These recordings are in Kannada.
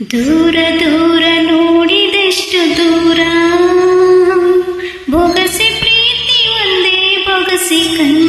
ದೂರ ದೂರ ನೋಡಿದೆಷ್ಟು ದೂರ. ಬೊಗಸೆ ಪ್ರೀತಿ ಒಂದೇ ಬೊಗಸೆ ಕಣ್ಣಲ್ಲಿ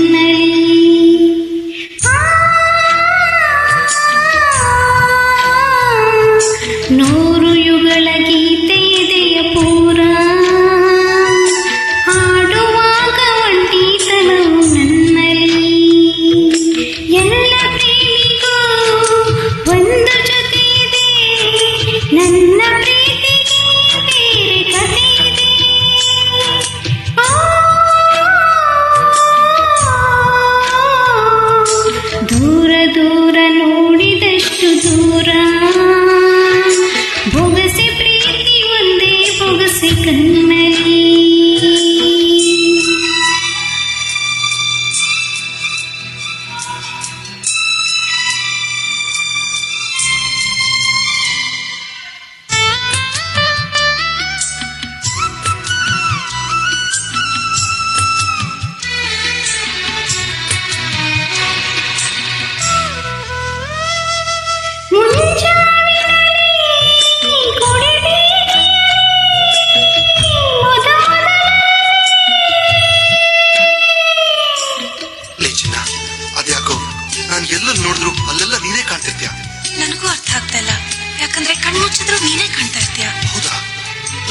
ಯಾಕಂದ್ರೆ ಕಣ್ಮುಚ್ಚಿದ್ರು ನೀನೇ ಕಾಣ್ತಾ ಇರ್ತೀಯ? ಹೌದಾ?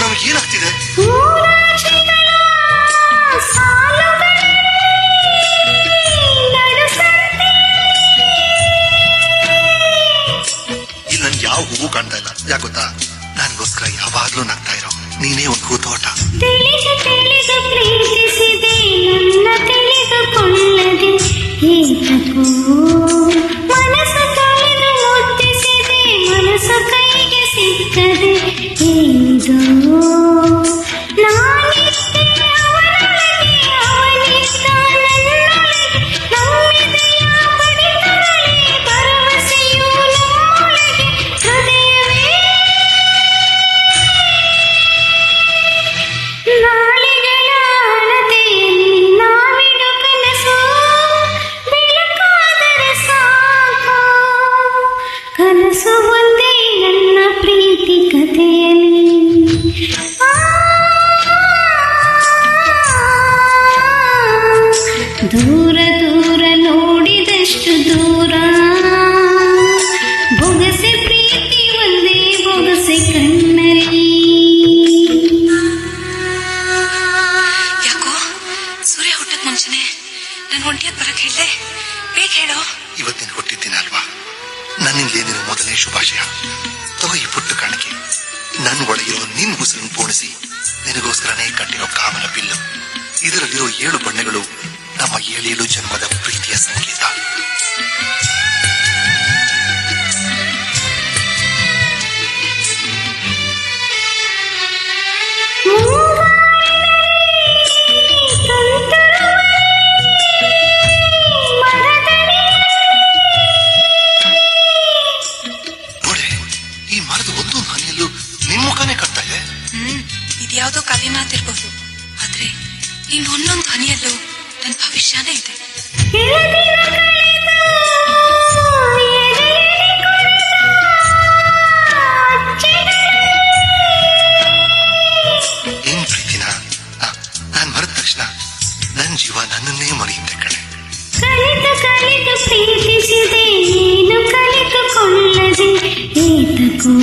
ನಮಗೆ ಏನಾಗ್ತಿದೆ? ಇಲ್ಲಿ ನನ್ಗೆ ಯಾವ ಹೂವು ಕಾಣ್ತಾ ಇಲ್ಲ. ಯಾಕೆ ಗೊತ್ತಾ? ನನಗೋಸ್ಕರ ಯಾವಾಗ್ಲೂ ನಗ್ತಾ ಇರೋ ನೀನೇ ಒಂದು ತಿಳಿದು ತಿಳಿದು ಪ್ರೀತಿಸಿದೆ ನನ್ನ ತಿಳಿದುಕೊಳ್ಳದೆ ಏತಕೋ ನಾನು ಒಂಟಿಯಾಗಿ ಬರಕ್ ಹೇಳ್ದೆ. ಬೇಗ ಹೇಳೋ. ಇವತ್ತಿನ ಹುಟ್ಟಿದ್ದೀನ ಅಲ್ವಾ? ನನ್ನಿಂದ ಏನಿರೋ ಮೊದಲನೇ ಶುಭಾಶಯ. ತಗೋ ಈ ಪುಟ್ಟ ಕಾಣಿಕೆ. ನನ್ನ ಒಳಗಿರೋ ನಿನ್ ಉಸಿರನ್ನು ಪೋಣಿಸಿ. ನಿನಗೋಸ್ಕರನೇ ಕಟ್ಟಿರೋ ಕಾಮನ ಬಿಲ್ಲು. ಇದರಲ್ಲಿರೋ ಏಳು ಬಣ್ಣಗಳು ನಮ್ಮ ಏಳೇಳು ಜನ್ಮದ ಪ್ರೀತಿಯ ಸಂಕೇತ ಕವಿ ಮಾತಿರ್ಬೋದು ಆದ್ರೆ ನೀನ್ ಒಂದೊಂದು ಹನಿಯಲ್ಲೂ ನನ್ನ ಭವಿಷ್ಯನೇ ಇದೆ. ಏನ್ ಪ್ರೀತಿನ? ನಾನ್ ಮರೆದ ತಕ್ಷಣ ನನ್ ಜೀವ ನನ್ನನ್ನೇ ಮರೆಯುತ್ತೆ ಕಣೆ. ಕಲಿತು ಕಲಿತು ಪ್ರೀತಿಸಿದೆ ಏನು ಕಲಿತುಕೊಳ್ಳದೆ ಏತಕೋ